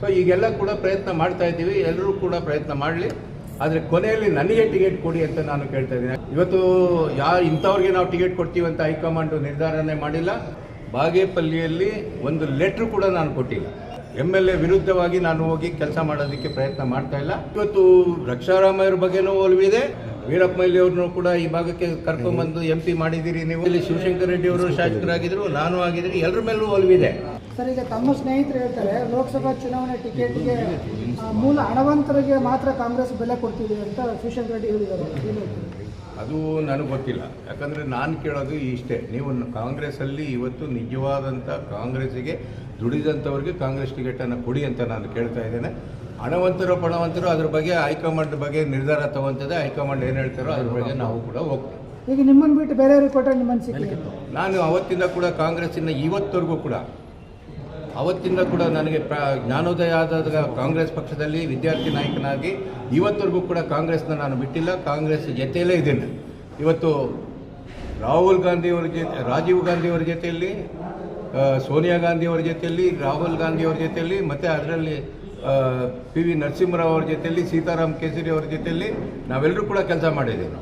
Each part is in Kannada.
ಸೊ ಈಗೆಲ್ಲ ಕೂಡ ಪ್ರಯತ್ನ ಮಾಡ್ತಾ ಇದ್ದೀವಿ. ಎಲ್ಲರೂ ಕೂಡ ಪ್ರಯತ್ನ ಮಾಡಲಿ. ಆದರೆ ಕೊನೆಯಲ್ಲಿ ನನಗೆ ಟಿಕೆಟ್ ಕೊಡಿ ಅಂತ ನಾನು ಕೇಳ್ತಾ ಇದ್ದೀನಿ. ಇವತ್ತು ಯಾರು ಇಂಥವ್ರಿಗೆ ನಾವು ಟಿಕೆಟ್ ಕೊಡ್ತೀವಿ ಅಂತ ಹೈಕಮಾಂಡು ನಿರ್ಧಾರನೇ ಮಾಡಿಲ್ಲ. ಬಾಗೇಪಲ್ಲಿಯಲ್ಲಿ ಒಂದು ಲೆಟ್ರ್ ಕೂಡ ನಾನು ಕೊಟ್ಟಿಲ್ಲ. ಎಂ ಎಲ್ ಎ ವಿರುದ್ಧವಾಗಿ ನಾನು ಹೋಗಿ ಕೆಲಸ ಮಾಡೋದಕ್ಕೆ ಪ್ರಯತ್ನ ಮಾಡ್ತಾ ಇಲ್ಲ. ಇವತ್ತು ರಕ್ಷಾರಾಮಯ್ಯರ ಬಗ್ಗೆನೂ ಒಲವಿದೆ. ವೀರಪ್ಪ ಮೊಯ್ಲಿ ಅವ್ರನ್ನು ಕೂಡ ಈ ಭಾಗಕ್ಕೆ ಕರ್ಕೊಂಡ್ಬಂದು ಎಂ ಪಿ ಮಾಡಿದ್ದೀರಿ ನೀವು. ಇಲ್ಲಿ ಶಿವಶಂಕರ ರೆಡ್ಡಿ ಅವರು ಶಾಸಕರಾಗಿದ್ರು ನಾನು ಆಗಿದ್ದೀನಿ. ಎಲ್ಲರ ಮೇಲೂ ಒಲವಿದೆ. ಸರ್ ಈಗ ತಮ್ಮ ಸ್ನೇಹಿತರು ಹೇಳ್ತಾರೆ ಲೋಕಸಭಾ ಚುನಾವಣೆ ಟಿಕೆಟ್ಗೆ ಮೂಲ ಹಣವಂತರಿಗೆ ಮಾತ್ರ ಕಾಂಗ್ರೆಸ್ ಬೆಲೆ ಕೊಡ್ತಿದೆ ಅಂತ ಶಿವಶಂಕರ ರೆಡ್ಡಿ ಹೇಳಿದ್ದಾರೆ? ಅದು ನನಗೆ ಗೊತ್ತಿಲ್ಲ. ಯಾಕಂದರೆ ನಾನು ಕೇಳೋದು ಇಷ್ಟೇ. ನೀವು ಕಾಂಗ್ರೆಸ್ಸಲ್ಲಿ ಇವತ್ತು ನಿಜವಾದಂಥ ಕಾಂಗ್ರೆಸ್ಸಿಗೆ ದುಡಿದಂಥವ್ರಿಗೆ ಕಾಂಗ್ರೆಸ್ ಟಿಕೆಟನ್ನು ಕೊಡಿ ಅಂತ ನಾನು ಕೇಳ್ತಾ ಇದ್ದೇನೆ. ಹಣವಂತರು ಪಣವಂತರು ಅದ್ರ ಬಗ್ಗೆ ಹೈಕಮಾಂಡ್ ಬಗ್ಗೆ ನಿರ್ಧಾರ ತಗೊಂತದೆ. ಹೈಕಮಾಂಡ್ ಏನು ಹೇಳ್ತಾರೋ ಅದ್ರ ಬಗ್ಗೆ ನಾವು ಕೂಡ ಹೋಗ್ತೀವಿ. ಈಗ ನಿಮ್ಮನ್ನು ಬಿಟ್ಟು ಬೇರೆಯವ್ರಿಗೆ ಕೊಟ್ಟರೆ ನಿಮ್ಮನ್ನು ಸಿಕ್ಕಿಲ್ಲ ನಾನು ಅವತ್ತಿಂದ ಕೂಡ ಕಾಂಗ್ರೆಸ್ಸಿನ ಇವತ್ತವರೆಗೂ ಕೂಡ ಅವತ್ತಿಂದ ಕೂಡ ನನಗೆ ಪ್ರ, ಜ್ಞಾನೋದಯ ಆದಾಗ ಕಾಂಗ್ರೆಸ್ ಪಕ್ಷದಲ್ಲಿ ವಿದ್ಯಾರ್ಥಿ ನಾಯಕನಾಗಿ ಇವತ್ತವರೆಗೂ ಕೂಡ ಕಾಂಗ್ರೆಸ್ನ ನಾನು ಬಿಟ್ಟಿಲ್ಲ. ಕಾಂಗ್ರೆಸ್ ಜೊತೆಯಲ್ಲೇ ಇದ್ದೇನೆ. ಇವತ್ತು ರಾಹುಲ್ ಗಾಂಧಿಯವರ ಜೊತೆ, ರಾಜೀವ್ ಗಾಂಧಿಯವರ ಜೊತೆಯಲ್ಲಿ ಸೋನಿಯಾ ಗಾಂಧಿಯವರ ಜೊತೆಯಲ್ಲಿ, ರಾಹುಲ್ ಗಾಂಧಿಯವರ ಜೊತೆಯಲ್ಲಿ, ಮತ್ತು ಅದರಲ್ಲಿ ಪಿ ವಿ ನರಸಿಂಹರಾವ್ ಅವ್ರ ಜೊತೆಯಲ್ಲಿ, ಸೀತಾರಾಮ್ ಕೇಸರಿ ಅವ್ರ ಜೊತೆಯಲ್ಲಿ ನಾವೆಲ್ಲರೂ ಕೂಡ ಕೆಲಸ ಮಾಡಿದ್ದೇವೆ.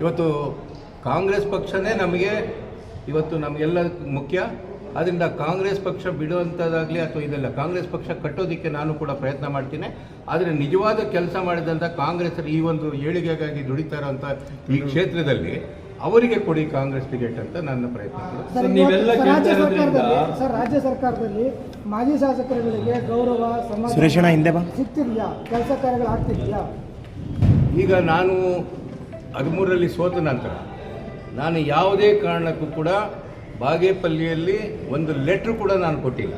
ಇವತ್ತು ಕಾಂಗ್ರೆಸ್ ಪಕ್ಷನೇ ನಮಗೆ, ಇವತ್ತು ನಮಗೆಲ್ಲ ಮುಖ್ಯ. ಆದ್ದರಿಂದ ಕಾಂಗ್ರೆಸ್ ಪಕ್ಷ ಬಿಡುವಂಥದ್ದಾಗಲಿ ಅಥವಾ ಇದೆಲ್ಲ ಕಾಂಗ್ರೆಸ್ ಪಕ್ಷ ಕಟ್ಟೋದಕ್ಕೆ ನಾನು ಕೂಡ ಪ್ರಯತ್ನ ಮಾಡ್ತೀನಿ. ಆದರೆ ನಿಜವಾದ ಕೆಲಸ ಮಾಡಿದಂಥ ಕಾಂಗ್ರೆಸ್ಸರು ಈ ಒಂದು ಏಳಿಗೆಗಾಗಿ ದುಡಿತಾ ಇರೋಂಥ ಈ ಕ್ಷೇತ್ರದಲ್ಲಿ ಅವರಿಗೆ ಕೊಡಿ ಕಾಂಗ್ರೆಸ್ ಟಿಕೆಟ್ ಅಂತ ನನ್ನ ಪ್ರಯತ್ನ. ಸರ್ ರಾಜ್ಯ ಸರ್ಕಾರದಲ್ಲಿ ಸರ್ ರಾಜ್ಯ ಸರ್ಕಾರದಲ್ಲಿ ಮಾಜಿ ಶಾಸಕರುಗಳಿಗೆ ಗೌರವ ಸಮಾಜ ಹಿಂದೆ. ಸಿಗ್ತಿದ್ಯಾ? ಕೆಲಸ ಕಾರ್ಯಗಳು ಆಗ್ತಿದ್ಯಾ? ಈಗ ನಾನು ಹದಿಮೂರರಲ್ಲಿ ಸೋತ ನಂತರ ನಾನು ಯಾವುದೇ ಕಾರಣಕ್ಕೂ ಕೂಡ ಬಾಗೇಪಲ್ಲಿಯಲ್ಲಿ ಒಂದು ಲೆಟ್ರ್ ಕೂಡ ನಾನು ಕೊಟ್ಟಿಲ್ಲ.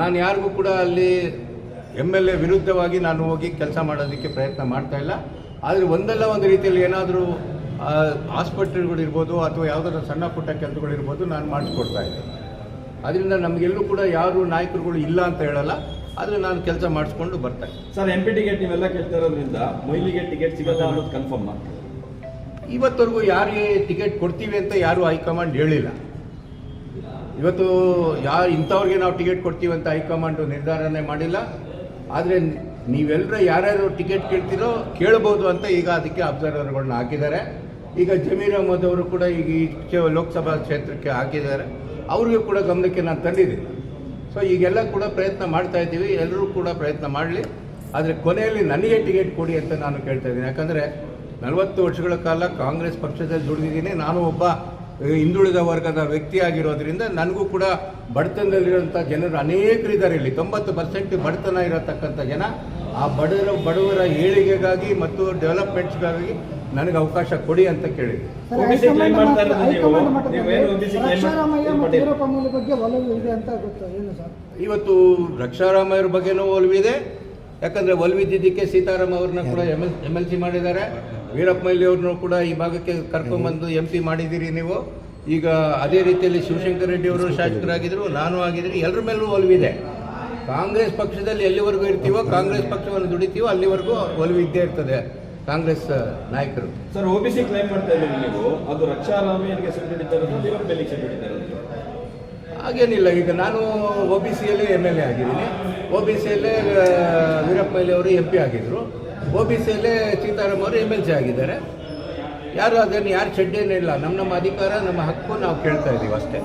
ನಾನು ಯಾರಿಗೂ ಕೂಡ ಅಲ್ಲಿ ಎಂ ಎಲ್ ಎ ವಿರುದ್ಧವಾಗಿ ನಾನು ಹೋಗಿ ಕೆಲಸ ಮಾಡೋದಕ್ಕೆ ಪ್ರಯತ್ನ ಮಾಡ್ತಾ ಇಲ್ಲ. ಆದರೆ ಒಂದಲ್ಲ ಒಂದು ರೀತಿಯಲ್ಲಿ ಏನಾದರೂ ಆಸ್ಪತ್ರೆಗಳಿರ್ಬೋದು ಅಥವಾ ಯಾವುದಾದ್ರೂ ಸಣ್ಣ ಪುಟ್ಟ ಕೆಲಸಗಳಿರ್ಬೋದು ನಾನು ಮಾಡಿಸ್ಕೊಡ್ತಾ ಇದ್ದೆ. ಅದರಿಂದ ನಮಗೆಲ್ಲೂ ಕೂಡ ಯಾರು ನಾಯಕರುಗಳು ಇಲ್ಲ ಅಂತ ಹೇಳಲ್ಲ. ಆದರೆ ನಾನು ಕೆಲಸ ಮಾಡಿಸ್ಕೊಂಡು ಬರ್ತಾ ಸರ್, ಎಂ ಪಿ ಟಿಕೆಟ್ ನೀವೆಲ್ಲ ಕೇಳ್ತಾ ಇರೋದ್ರಿಂದ, ಮೈಲಿಗೆ ಟಿಕೆಟ್ ಸಿಗಲ್ಲ ಅನ್ನೋದು ಕನ್ಫರ್ಮ್ ಇವತ್ತವರೆಗೂ ಯಾರಿಗೆ ಟಿಕೆಟ್ ಕೊಡ್ತೀವಿ ಅಂತ ಯಾರು ಹೈಕಮಾಂಡ್ ಹೇಳಿಲ್ಲ. ಇವತ್ತು ಯಾರು ಇಂಥವ್ರಿಗೆ ನಾವು ಟಿಕೆಟ್ ಕೊಡ್ತೀವಿ ಅಂತ ಹೈಕಮಾಂಡ್ ನಿರ್ಧಾರನೇ ಮಾಡಿಲ್ಲ. ಆದರೆ ನೀವೆಲ್ಲರ ಯಾರ್ಯಾರು ಟಿಕೆಟ್ ಕೇಳ್ತೀರೋ ಕೇಳಬಹುದು ಅಂತ ಈಗ ಅದಕ್ಕೆ ಅಬ್ಸರ್ವರ್ಗಳನ್ನ ಹಾಕಿದ್ದಾರೆ. ಈಗ ಜಮೀರ್ ಅಹಮದ್ ಅವರು ಕೂಡ ಈಗ ಈ ಲೋಕಸಭಾ ಕ್ಷೇತ್ರಕ್ಕೆ ಹಾಕಿದ್ದಾರೆ. ಅವ್ರಿಗೂ ಕೂಡ ಗಮನಕ್ಕೆ ನಾನು ತಂದಿದ್ದೀನಿ. ಸೊ ಈಗೆಲ್ಲ ಕೂಡ ಪ್ರಯತ್ನ ಮಾಡ್ತಾ ಇದ್ದೀವಿ. ಎಲ್ಲರೂ ಕೂಡ ಪ್ರಯತ್ನ ಮಾಡಲಿ. ಆದರೆ ಕೊನೆಯಲ್ಲಿ ನನಗೆ ಟಿಕೆಟ್ ಕೊಡಿ ಅಂತ ನಾನು ಕೇಳ್ತಾ ಇದ್ದೀನಿ. ಯಾಕಂದರೆ ನಲವತ್ತು ವರ್ಷಗಳ ಕಾಲ ಕಾಂಗ್ರೆಸ್ ಪಕ್ಷದಲ್ಲಿ ದುಡಿದಿದ್ದೀನಿ. ನಾನು ಒಬ್ಬ ಹಿಂದುಳಿದ ವರ್ಗದ ವ್ಯಕ್ತಿ ಆಗಿರೋದ್ರಿಂದ ನನಗೂ ಕೂಡ ಬಡತನದಲ್ಲಿರುವಂಥ ಜನರು ಅನೇಕರಿದ್ದಾರೆ ಇಲ್ಲಿ. ತೊಂಬತ್ತು ಪರ್ಸೆಂಟ್ ಬಡತನ ಇರತಕ್ಕಂಥ ಜನ. ಆ ಬಡವರ ಬಡವರ ಏಳಿಗೆಗಾಗಿ ಮತ್ತು ಡೆವಲಪ್ಮೆಂಟ್ಸ್ಗಾಗಿ ನನಗೆ ಅವಕಾಶ ಕೊಡಿ ಅಂತ ಕೇಳಿದೆ ಸರ್ ಇವತ್ತು ರಕ್ಷಾರಾಮಯ್ಯರ ಬಗ್ಗೆನೂ ಒಲವಿದೆ. ಯಾಕಂದರೆ ಒಲ್ವಿದ್ದಿದ್ದಕ್ಕೆ ಸೀತಾರಾಮ್ ಅವ್ರನ್ನ ಕೂಡ M L M L C ಮಾಡಿದ್ದಾರೆ. ವೀರಪ್ಪ ಮೊಯ್ಲಿ ಅವ್ರನ್ನೂ ಕೂಡ ಈ ಭಾಗಕ್ಕೆ ಕರ್ಕೊಂಡ್ಬಂದು ಎಂ ಪಿ ಮಾಡಿದ್ದೀರಿ ನೀವು. ಈಗ ಅದೇ ರೀತಿಯಲ್ಲಿ ಶಿವಶಂಕರ ರೆಡ್ಡಿ ಅವರು ಶಾಸಕರಾಗಿದ್ರು ನಾನು ಆಗಿದ್ದೀನಿ. ಎಲ್ಲರ ಮೇಲೂ ಒಲ್ವಿದೆ ಕಾಂಗ್ರೆಸ್ ಪಕ್ಷದಲ್ಲಿ ಎಲ್ಲಿವರೆಗೂ ಇರ್ತೀವೋ ಕಾಂಗ್ರೆಸ್ ಪಕ್ಷವನ್ನು ದುಡಿತೀವೋ ಅಲ್ಲಿವರೆಗೂ ಒಲವು ಇದ್ದೇ ಇರ್ತದೆ ಕಾಂಗ್ರೆಸ್ ನಾಯಕರು. ಸರ್ ಓಬಿಸಿ ಕ್ಲೈಮ್ ಮಾಡ್ತಾ ಇದ್ದೀವಿ ನೀವು. ಅದು ರಕ್ಷಾ ರಾಮಯ್ಯನಿಗೆ ಇರೋದು ಸೀಟ್ ಇರೋದು ಹಾಗೇನಿಲ್ಲ. ಈಗ ನಾನು ಒ ಬಿ ಸಿಯಲ್ಲೇ ಎಂ ಎಲ್ ಎ ಆಗಿದ್ದೀನಿ. ಒ ಬಿ ಸಿಯಲ್ಲೇ ವೀರಪ್ಪ ಮೊಯ್ಲಿ ಅವರು ಎಂ ಪಿ ಆಗಿದ್ದರು ಒ ಬಿ ಸಿಯಲ್ಲೇ ಸೀತಾರಾಮ್ ಅವರು ಎಂ ಎಲ್ ಸಿ ಆಗಿದ್ದಾರೆ. ಯಾರು ಅದನ್ನು, ಯಾರು ಚಡ್ಡೇನಿಲ್ಲ ನಮ್ಮ ನಮ್ಮ ಅಧಿಕಾರ, ನಮ್ಮ ಹಕ್ಕು ನಾವು ಕೇಳ್ತಾ ಇದ್ದೀವಿ ಅಷ್ಟೇ.